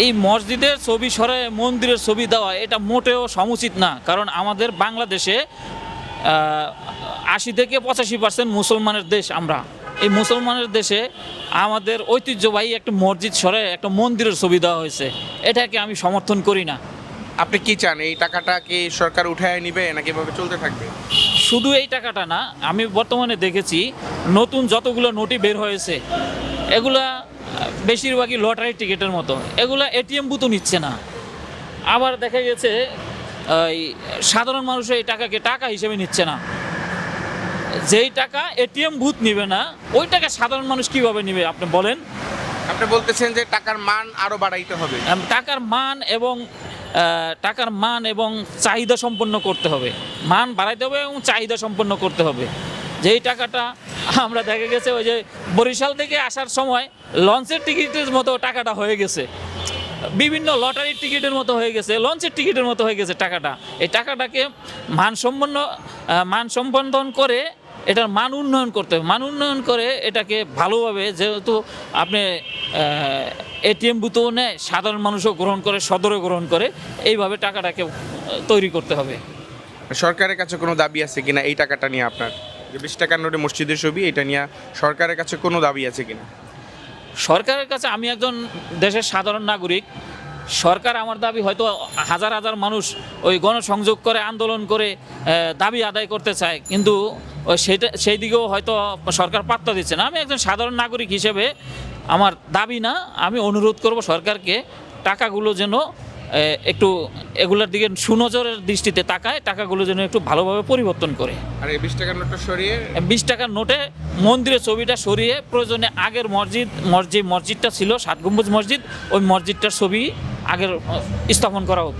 এই মসজিদের ছবি সরে মন্দিরের ছবি দেওয়া এটা মোটেও সমুচিত না। কারণ আমাদের বাংলাদেশে আশি থেকে পঁচাশি পার্সেন্ট মুসলমানের দেশ আমরা। এই মুসলমানের দেশে আমাদের ঐতিহ্যবাহী একটা মসজিদ সরে একটা মন্দিরের ছবি দেওয়া হয়েছে। এটাকে আমি সমর্থন করি না। আপনি কি চান এই টাকাটা কি সরকার উঠায় নিবে নাকি এভাবে চলতে থাকবে? শুধু এই টাকাটা না আমি বর্তমানে দেখেছি নতুন যতগুলো নোটি বের হয়েছে এগুলা বেশিরভাগই লটারি টিকিটের মতো। এগুলো এটিএম বুথও নিচ্ছে না। আবার দেখা গেছে এই সাধারণ মানুষ এই টাকাকে টাকা হিসেবে নিচ্ছে না। যেই টাকা এটিএম বুথ নিবে না ওই টাকা সাধারণ মানুষ কীভাবে নিবে আপনি বলেন? আপনি বলতেছেন যে টাকার মান আরও বাড়াইতে হবে। টাকার মান এবং টাকার মান এবং চাহিদা সম্পন্ন করতে হবে। মান বাড়াইতে হবে এবং চাহিদা সম্পন্ন করতে হবে। যেই টাকাটা আমরা দেখা গেছে, ওই যে বরিশাল থেকে আসার সময় লঞ্চের টিকিটের মতো টাকাটা হয়ে গেছে। বিভিন্ন লটারির টিকিটের মতো হয়ে গেছে, লঞ্চের টিকিটের মতো হয়ে গেছে টাকাটা। এই টাকাটাকে মানসম্পন্ন মানসম্পন্ন করে এটার মান উন্নয়ন করতে হবে। মান উন্নয়ন করে এটাকে ভালোভাবে যেহেতু আপনি এটিএম বুথও নেয়, সাধারণ মানুষও গ্রহণ করে সদরে গ্রহণ করে, এইভাবে টাকাটাকে তৈরি করতে হবে। সরকারের কাছে কোনো দাবি আছে কিনা এই টাকাটা নিয়ে আপনার? বিশ টাকার নোটে মসজিদের ছবি, এটা নিয়ে সরকারের কাছে কোনো দাবি আছে কিনা? সরকারের কাছে আমি একজন দেশের সাধারণ নাগরিক। সরকার আমার দাবি হয়তো হাজার হাজার মানুষ ওই গণসংযোগ করে, আন্দোলন করে দাবি আদায় করতে চায়। কিন্তু সেটা, সেই দিকেও হয়তো সরকার পাত্তা দিচ্ছে না। আমি একজন সাধারণ নাগরিক হিসেবে আমার দাবি না। আমি অনুরোধ করব সরকারকে টাকাগুলো যেন একটু এগুলোর দিকে সুনজরের দৃষ্টিতে তাকায় টাকাগুলো যেন একটু ভালোভাবে পরিবর্তন করে। আর এই বিশ টাকার নোটটা সরিয়ে? বিশ টাকার নোটে মন্দিরের ছবিটা সরিয়ে প্রয়োজনে আগের মসজিদ যে মসজিদটা ছিল সাত গম্বুজ মসজিদ ওই মসজিদটার ছবি আগের স্থাপন করা হোক।